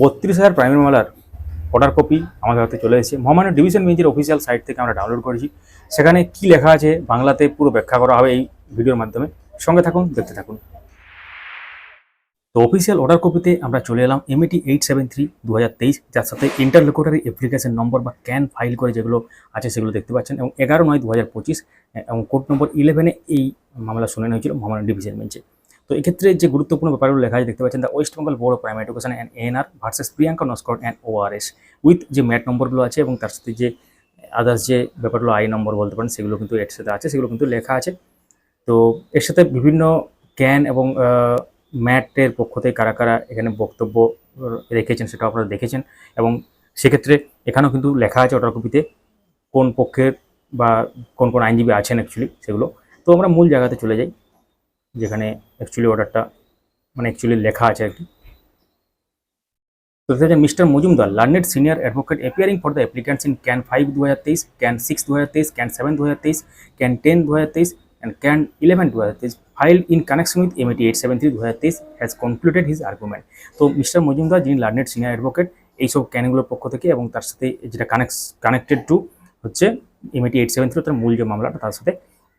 বত্রিশ হাজার প্রাইমারি মামলার অর্ডার কপি আমাদের হাতে চলে এসেছে। মহামান্য ডিভিশন বেঞ্চের অফিসিয়াল সাইট থেকে আমরা ডাউনলোড করেছি। সেখানে কি লেখা আছে বাংলাতে পুরো ব্যাখ্যা করা হবে এই ভিডিওর মাধ্যমে। সঙ্গে থাকুন, দেখতে থাকুন। তো অফিসিয়াল অর্ডার কপিতে আমরা চলে এলাম এমএটি এইট সেভেন থ্রি দু হাজার তেইশ, যার সাথে ইন্টারলোকুটারি অ্যাপ্লিকেশন নম্বর বা ক্যান ফাইল করে যেগুলো আছে সেগুলো দেখতে পাচ্ছেন। এবং এগারো নয় দু হাজার পঁচিশ, এবং কোড নম্বর ইলেভেনে এই মামলা শুনানি হয়েছিল মহামান্য ডিভিশন বেঞ্চে তো এক্ষেত্রে যে গুরুত্বপূর্ণ ব্যাপারগুলো লেখা আছে, দেখতে পাচ্ছেন the West Bengal board of primary education and NR versus Priyanka Naskar and ORS with যে ম্যাট নম্বরগুলো আছে এবং তার সাথে যে আদার্স যে ব্যাপারগুলো আই নম্বর বলতে পারেন, সেগুলো কিন্তু এর সাথে আছে, সেগুলো কিন্তু লেখা আছে। তো এর সাথে বিভিন্ন ক্যান এবং ম্যাটের পক্ষ থেকে কারা কারা এখানে বক্তব্য রেখেছেন সেটা আপনারা দেখেছেন এবং সেক্ষেত্রে এখানেও কিন্তু লেখা আছে অর্ডার কপিতে কোন পক্ষের বা কোন কোন আইনজীবী আছেন অ্যাকচুয়ালি সেগুলো। তো আমরা মূল জায়গাতে চলে যাই। যেখানে অ্যাকচুয়ালি অর্ডারটা মানে অ্যাকচুয়ালি লেখা আছে আর কি। তো দেখা mister Majumdar learned senior advocate appearing for the applicants in CAN five দু হাজার তেইশ ক্যান সিক্স দু হাজার তেইশ ক্যান সেভেন দু হাজার তেইশ ক্যান টেন দু হাজার তেইশ অ্যান্ড ক্যান ইলেভেন দু হাজার তেইশ filed in connection with MAT eight seven three দু হাজার তেইশ হ্যাজ কনক্লুডেড হিজ আর্গুমেন্ট তো মিস্টার মজুমদার, যিনি লার্নেড সিনিয়র অ্যাডভোকেট এইসব ক্যানগুলোর পক্ষ থেকে এবং তার সাথে যেটা কানেক্ট কানেক্টেড টু হচ্ছে M MAT eight seven three তার মূল যে মামলাটা, তার সাথে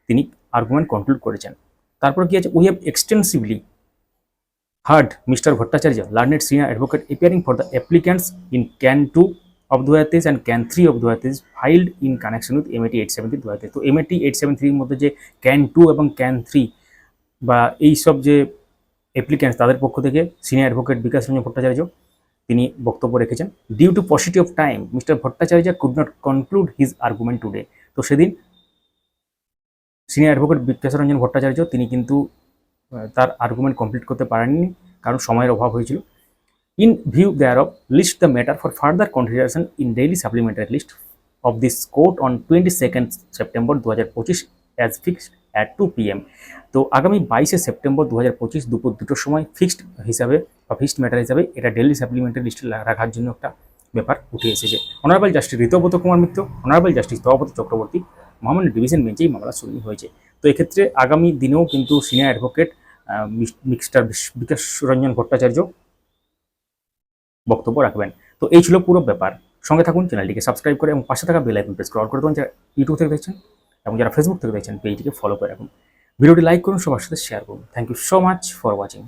তিনি আর্গুমেন্ট কনক্লুড করেছেন। তারপর কি আছে? We have extensively heard Mr. Bhattacharya, learned senior advocate appearing for the applicants in CAN 2 of 2023 and CAN 3 of 2023 filed in connection with MAT 873 2023 তো MAT 873 এর মধ্যে যে ক্যান টু এবং ক্যান থ্রি বা এই সব যে অ্যাপ্লিক্যান্টস তাদের পক্ষ থেকে সিনিয়র অ্যাডভোকেট বিকাশ রঞ্জন ভট্টাচার্য তিনি বক্তব্য রেখেছেন। Due to of time mister Bhattacharya could not conclude his argument today তো সেদিন সিনিয়র অ্যাডভোকেট বিকাশ রঞ্জন ভট্টাচার্য, তিনি কিন্তু তার আর্গুমেন্ট কমপ্লিট করতে পারেননি, কারণ সময়ের অভাব হয়েছিল। In view thereof list the matter for further consideration in daily supplementary list of this court on twenty second September দু হাজার পঁচিশ as fixed at two PM তো আগামী বাইশে সেপ্টেম্বর দু হাজার পঁচিশ দুপুর দুটোর সময় ফিক্সড হিসাবে বা ফিক্সড ম্যাটার হিসাবে এটা ডেইলি সাপ্লিমেন্টারি লিস্টে রাখার জন্য একটা ব্যাপার উঠে এসেছে। Honourable justice Ritabrata Kumar Mitra honourable justice Dayapati Chakraborty মহামান্য ডিভিশন বেঞ্চেই মামলা শুনানি হয়েছে। তো এক্ষেত্রে আগামী দিনেও কিন্তু senior advocate mister Bikash Ranjan Bhattacharya বক্তব্য রাখবেন। তো এই ছিল পুরো ব্যাপার। সঙ্গে থাকুন, চ্যানেলটিকে সাবস্ক্রাইব করে এবং পাশে থাকা বেল আইকন প্রেস করে অল করে দেবেন যারা ইউটিউব থেকে দেখছেন এবং যারা ফেসবুক থেকে দেখছেন, পেজটিকে ফলো করে রাখুন। ভিডিওটি লাইক করুন, সবার সাথে শেয়ার করুন। Thank you so much for watching